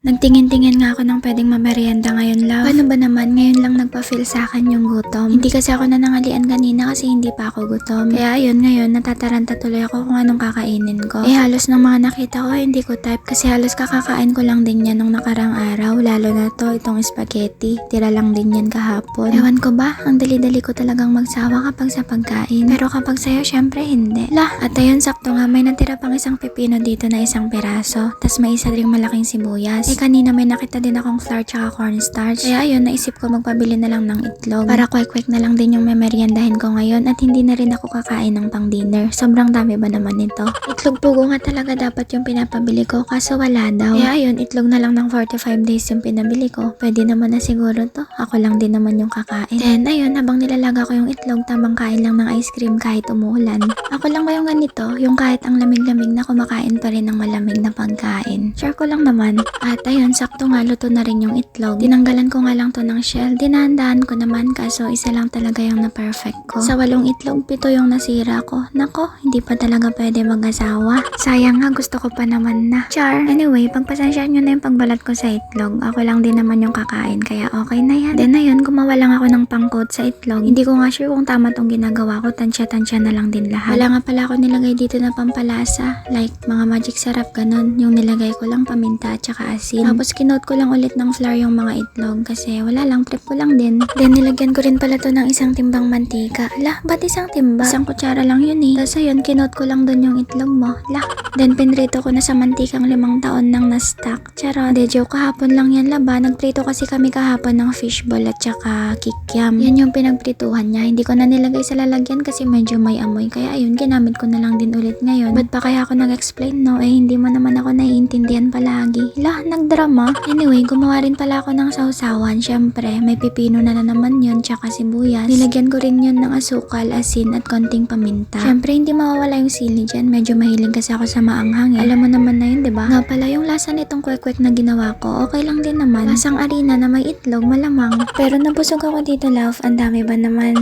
Nagtingin-tingin nga ako ng pwedeng mamerienda ngayon, love. Paano ba naman? Ngayon lang nagpa-feel sa akin yung gutom. Hindi kasi ako nanangalian kanina kasi hindi pa ako gutom. Kaya ayun, ngayon, natataranta tuloy ako kung anong kakainin ko. Eh, halos ng mga nakita ko, hindi ko type kasi halos kakakain ko lang din yan nung nakarang araw. Lalo na to, itong spaghetti. Tira lang din yan kahapon. Ewan ko ba, ang dali-dali ko talagang magsawa kapag sa pagkain. Pero kapag sa'yo, syempre hindi. Lah, at ayun, sakto nga, may natira pang isang pipino dito na isang piraso. Tas may isa ring malaking sibuyas. Eh, kanina may nakita din akong flour tsaka cornstarch. Kaya ayun, naisip ko magpabili na lang ng itlog. Para kwek-kwek na lang din yung memeryendahin ko ngayon at hindi na rin ako kakain ng pang dinner. Sobrang dami ba naman nito? Itlog pugo nga talaga dapat yung pinapabili ko kaso wala daw. Kaya ayun, itlog na lang ng 45 days yung pinabili ko. Pwede naman na siguro to. Ako lang din naman yung kakain. Then ayun, habang nilalaga ko yung itlog, tamang kain lang ng ice cream kahit umuulan. Ako lang ba yung ganito? Yung kahit ang lamig-lamig na kumakain pa rin ng malamig na pagkain. Sure ko lang naman. At ayun, sakto nga luto na rin yung itlog. Tinanggalan ko nga lang to ng shell. Dinahandaan ko naman kaso isa lang talaga yung na-perfect ko. Sa walong itlog, pito yung nasira ko. Nako, hindi pa talaga pwede mag-asawa. Sayang nga, gusto ko pa naman na. Char. Anyway, pagpasensyaan nyo na yung pagbalat ko sa itlog. Ako lang din naman yung kakain, kaya okay na yan. Then ayun, gumawa lang ako ng pangkot sa itlog. Hindi ko nga sure kung tama tong ginagawa ko. Tansya-tansya na lang din lahat. Wala nga pala ako nilagay dito na pampalasa. Like, mga magic sarap ganun. Yung nilagay ko lang paminta at saka asin. Tapos kinote ko lang ulit ng flour yung mga itlog kasi wala lang, trip ko lang din. Then nilagyan ko rin pala to ng isang timbang mantika. Lah, ba't isang timba? Isang kutsara lang yun eh. Tapos ayun, kinote ko lang dun yung itlog mo. Lah, then pinrito ko na sa mantikang limang taon nang na-stack. Charot. De, joke, kahapon lang yan laba. Nagprito kasi kami kahapon ng fishball at saka kikiam. Yan yung pinagprituhan niya. Hindi ko na nilagay sa lalagyan kasi medyo may amoy. Kaya ayun, ginamit ko na lang din ulit ngayon. Ba't pa kaya ako nag-explain no? Eh, hindi mo naman ako naiintindihan palagi. Lah, nagdrama. Anyway, gumawa rin pala ako ng sausawan. Syempre, may pipino na, na naman yun, tsaka sibuyas. Nilagyan ko rin yun ng asukal, asin, at konting paminta. Syempre, hindi mawawala yung sili dyan. Medyo mahilig kasi ako sa maanghang eh. Alam mo naman na yun, ba? Nga pala, yung lasa nitong kwek-kwek na ginawa ko, okay lang din naman. Lasang arena na may itlog, malamang. Pero nabusog ako dito, love. Ang dami ba naman?